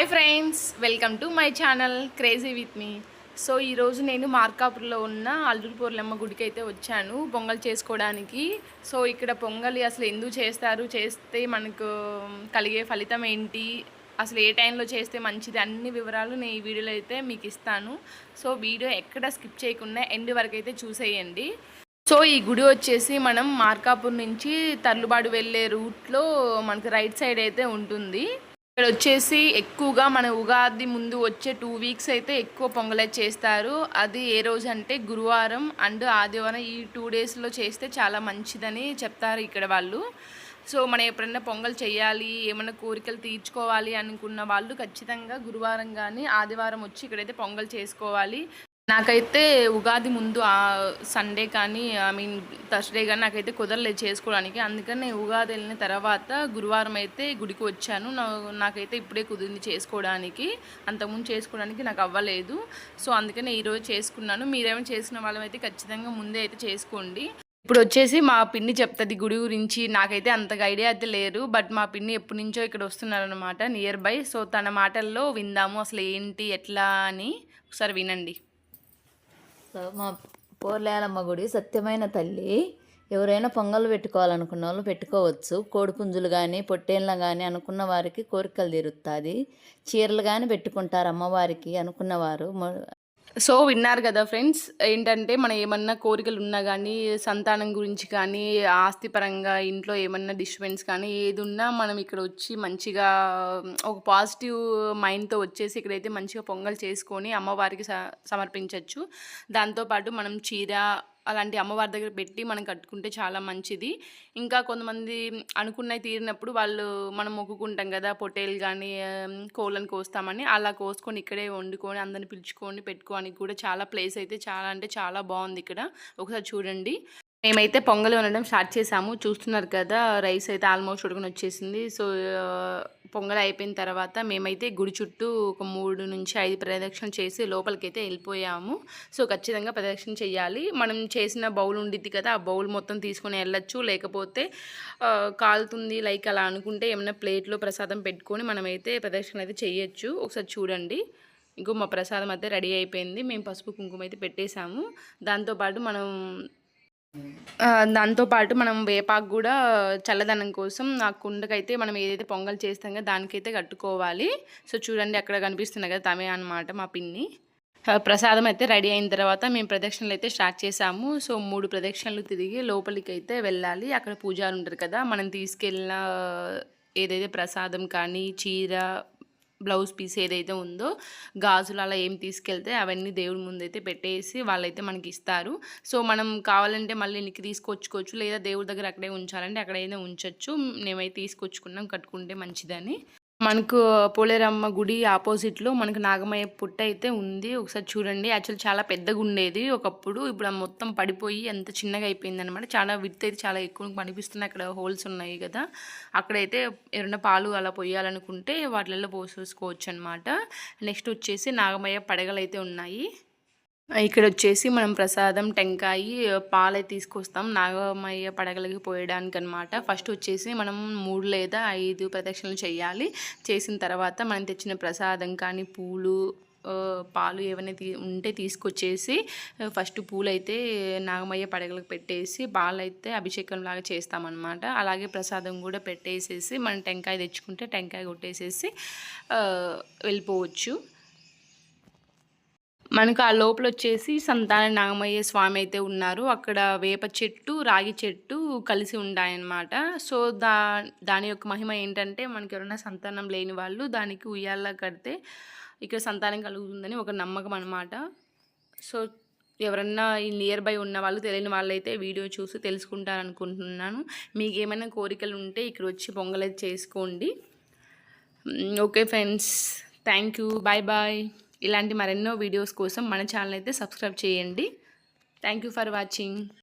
Hi friends welcome to my channel crazy with me so ఈరోజు నేను మార్కాపూర్లో ఉన్న అల్లూరుపూర్లమ్మ గుడికి అయితే వచ్చాను పొంగల్ చేసుకోవడానికి. సో ఇక్కడ పొంగలి అసలు ఎందుకు చేస్తారు? చేస్తే మనకు కలిగే ఫలితం ఏంటి? అసలు ఏ టైంలో చేస్తే మంచిది? అన్ని వివరాలు నేను ఈ వీడియోలో అయితే మీకు ఇస్తాను. సో వీడియో ఎక్కడ స్కిప్ చేయకుండా ఎండ్ వరకు అయితే చూసేయండి. సో ఈ గుడి వచ్చేసి మనం మార్కాపూర్ నుంచి తర్లుబాడు వెళ్ళే రూట్లో మనకు రైట్ సైడ్ అయితే ఉంటుంది. ఇక్కడ వచ్చేసి ఎక్కువగా మన ఉగాది ముందు వచ్చే టూ వీక్స్ అయితే ఎక్కువ పొంగలే చేస్తారు. అది ఏ రోజు అంటే గురువారం అండ్ ఆదివారం ఈ టూ డేస్లో చేస్తే చాలా మంచిదని చెప్తారు ఇక్కడ వాళ్ళు. సో మనం ఎప్పుడైనా పొంగల్ చేయాలి ఏమైనా కోరికలు తీర్చుకోవాలి అనుకున్న వాళ్ళు ఖచ్చితంగా గురువారం కానీ ఆదివారం వచ్చి ఇక్కడైతే పొంగల్ చేసుకోవాలి. నాకైతే ఉగాది ముందు ఆ సండే కానీ ఐ మీన్ థర్స్డే కానీ నాకైతే కుదరలేదు చేసుకోవడానికి. అందుకని నేను ఉగాది వెళ్ళిన తర్వాత గురువారం అయితే గుడికి వచ్చాను. నాకైతే ఇప్పుడే కుదిరింది చేసుకోవడానికి. అంతకుముందు చేసుకోవడానికి నాకు అవ్వలేదు. సో అందుకని ఈరోజు చేసుకున్నాను. మీరేమైనా చేసిన వాళ్ళమైతే ఖచ్చితంగా ముందే అయితే చేసుకోండి. ఇప్పుడు వచ్చేసి మా పిన్ని చెప్తుంది గుడి గురించి. నాకైతే అంతగా ఐడియా అయితే లేరు. బట్ మా పిన్ని ఎప్పటి నుంచో ఇక్కడ వస్తున్నారనమాట నియర్ బై సో తన మాటల్లో విందాము అసలు ఏంటి ఎట్లా అని ఒకసారి వినండి. మా పోర్లేలమ్మ గుడి సత్యమైన తల్లి. ఎవరైనా పొంగల్ పెట్టుకోవాలనుకున్న వాళ్ళు పెట్టుకోవచ్చు. కోడిపుంజులు కానీ పొట్టేళ్ళ కానీ అనుకున్న వారికి కోరికలు తీరుతుంది. చీరలు కానీ పెట్టుకుంటారు అమ్మవారికి అనుకున్నవారు సో విన్నారు కదా ఫ్రెండ్స్ ఏంటంటే మనం ఏమన్నా కోరికలు ఉన్నా కానీ సంతానం గురించి కానీ ఆస్తిపరంగా ఇంట్లో ఏమన్నా డిస్టర్బెన్స్ కానీ ఏది ఉన్నా మనం ఇక్కడ వచ్చి మంచిగా ఒక పాజిటివ్ మైండ్తో వచ్చేసి ఇక్కడైతే మంచిగా పొంగల్ చేసుకొని అమ్మవారికి స సమర్పించవచ్చు దాంతోపాటు మనం చీర అలాంటి అమ్మవారి దగ్గర పెట్టి మనం కట్టుకుంటే చాలా మంచిది. ఇంకా కొంతమంది అనుకున్నవి తీరినప్పుడు వాళ్ళు మనం మొక్కుకుంటాం కదా పొట్టేలు కానీ కోళ్ళని కోస్తామని అలా కోసుకొని ఇక్కడే వండుకొని అందరిని పిలుచుకొని పెట్టుకోవడానికి కూడా చాలా ప్లేస్ అయితే చాలా అంటే చాలా బాగుంది ఇక్కడ. ఒకసారి చూడండి. మేమైతే పొంగల్ వండడం స్టార్ట్ చేసాము. చూస్తున్నారు కదా రైస్ అయితే ఆల్మోస్ట్ ఉడుకుని వచ్చేసింది సో పొంగల్ అయిపోయిన తర్వాత మేమైతే గుడి చుట్టూ ఒక మూడు నుంచి ఐదు ప్రదక్షిణలు చేసి లోపలికైతే వెళ్ళిపోయాము. సో ఖచ్చితంగా ప్రదక్షిణ చేయాలి మనం చేసిన బౌల్ ఉండిద్ది కదా ఆ బౌల్ మొత్తం తీసుకొని వెళ్ళొచ్చు. లేకపోతే కాలుతుంది లైక్ అలా అనుకుంటే ఏమైనా ప్లేట్లో ప్రసాదం పెట్టుకొని మనమైతే ప్రదక్షిణ అయితే చేయొచ్చు ఒకసారి చూడండి. ఇంకో మా ప్రసాదం అయితే రెడీ అయిపోయింది. మేము పసుపు కుంకుమ అయితే పెట్టేశాము. దాంతోపాటు మనం దాంతోపాటు మనం వేపాకు కూడా చల్లదనం కోసం ఆ కుండకైతే మనం ఏదైతే పొంగల్ చేస్తాం కదా దానికైతే కట్టుకోవాలి. సో చూడండి అక్కడ కనిపిస్తున్నాయి కదా తమే అన్నమాట మా పిన్ని. ప్రసాదం అయితే రెడీ అయిన తర్వాత మేము ప్రదక్షిణలు అయితే స్టార్ట్ చేసాము. సో మూడు ప్రదక్షిణలు తిరిగి లోపలికి అయితే వెళ్ళాలి. అక్కడ పూజారు ఉంటారు కదా మనం తీసుకెళ్ళిన ఏదైతే ప్రసాదం కానీ చీర బ్లౌజ్ పీస్ ఏదైతే ఉందో గాజులు అలా ఏం తీసుకెళ్తే అవన్నీ దేవుడి ముందు అయితే పెట్టేసి వాళ్ళైతే మనకి ఇస్తారు. సో మనం కావాలంటే మళ్ళీ ఇంటికి తీసుకొచ్చుకోవచ్చు. లేదా దేవుడి దగ్గర అక్కడే ఉంచాలంటే అక్కడైనా ఉంచొచ్చు. మేమైతే తీసుకొచ్చుకున్నాం కట్టుకుంటే మంచిదని. మనకు పోలేరమ్మ గుడి ఆపోజిట్లో మనకు నాగమయ్య పుట్ట అయితే ఉంది. ఒకసారి చూడండి. యాక్చువల్ చాలా పెద్దగా ఉండేది ఒకప్పుడు. ఇప్పుడు మొత్తం పడిపోయి ఎంత చిన్నగా అయిపోయింది అనమాట చాలా విత్ అయితే చాలా ఎక్కువ కనిపిస్తున్నాయి అక్కడ హోల్స్ ఉన్నాయి కదా. అక్కడైతే ఎవరైనా పాలు అలా పోయాలనుకుంటే వాటిలలో పోసేసుకోవచ్చు అనమాట నెక్స్ట్ వచ్చేసి నాగమయ్య పడగలు అయితే ఉన్నాయి. ఇక్కడ వచ్చేసి మనం ప్రసాదం టెంకాయ పాలై తీసుకొస్తాం. నాగమయ్య పడగలకి పోయడానికి అనమాట ఫస్ట్ వచ్చేసి మనం మూడు లేదా ఐదు ప్రదక్షిణలు చేయాలి చేసిన తర్వాత మనం తెచ్చిన ప్రసాదం కానీ పూలు పాలు ఏమైనా తీ ఉంటే తీసుకొచ్చేసి ఫస్ట్ పూలైతే నాగమయ్య పడగలకు పెట్టేసి పాలు అయితే అభిషేకం లాగా చేస్తామన్నమాట అలాగే ప్రసాదం కూడా పెట్టేసేసి మనం టెంకాయ తెచ్చుకుంటే టెంకాయ కొట్టేసేసి వెళ్ళిపోవచ్చు. మనకు ఆ లోపల వచ్చేసి సంతాన నాగమయ్య స్వామి అయితే ఉన్నారు. అక్కడ వేప చెట్టు రాగి చెట్టు కలిసి ఉంటాయన్నమాట. సో దా దాని యొక్క మహిమ ఏంటంటే మనకి ఎవరైనా సంతానం లేని వాళ్ళు దానికి ఉయ్యాల కడితే ఇక్కడ సంతానం కలుగుతుందని ఒక నమ్మకం అనమాట సో ఎవరన్నా ఈ నియర్ బై ఉన్న వాళ్ళు తెలియని వాళ్ళైతే వీడియో చూసి తెలుసుకుంటారు అనుకుంటున్నాను మీకు ఏమైనా కోరికలు ఉంటే ఇక్కడ వచ్చి పొంగలైతే చేసుకోండి. Okay friends. Thank you. Bye bye. ఇలాంటి మరెన్నో వీడియోస్ కోసం మన ఛానల్ అయితే సబ్స్క్రైబ్ చేయండి. Thank you for watching